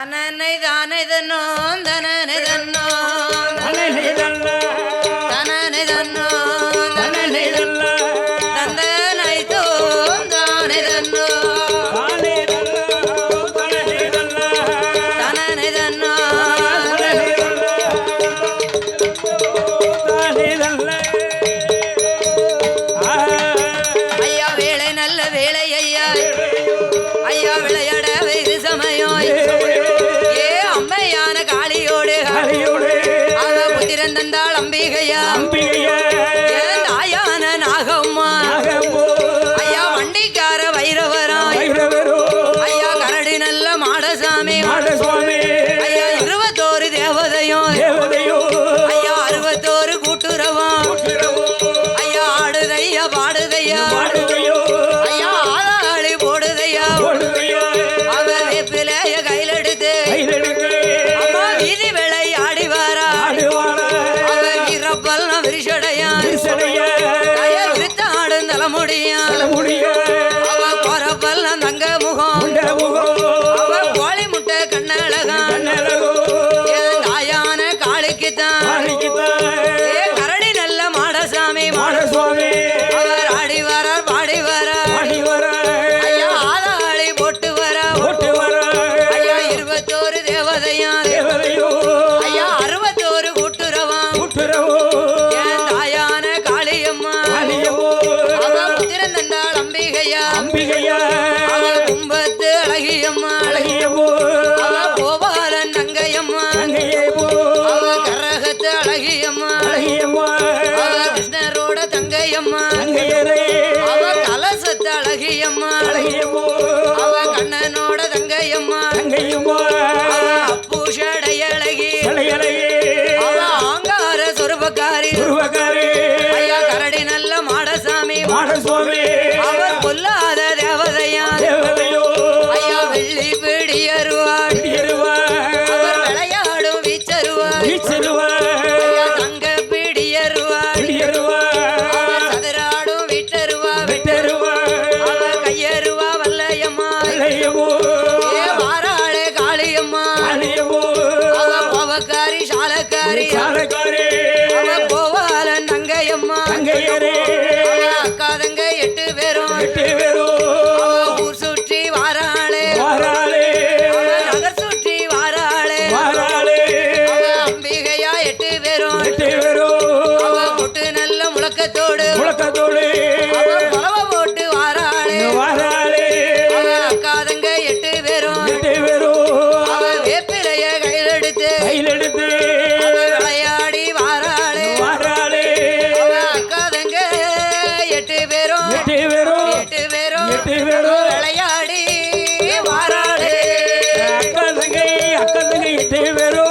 தனனை தானை தன்னோ தனனை தன்னோ. தனனை தன்னோ தந்தனை தோம் தானை தன்னோ. தனனை தன்னோ. தானிதல்ல ஆ ஐயா வேலை நல்ல வேலை ஐயா. ஐயா விளையாட அம்பிகையா அம்பிகை Pizza சேர்த்து விளையாடி வாராளே. வாராளே. அக்காதங்க எட்டு பேரும். எட்டு பேரும். எட்டு பேரும். எட்டு பேரும். விளையாடி வாராளே. அக்காதங்க அக்காதங்க எட்டு பேரும்.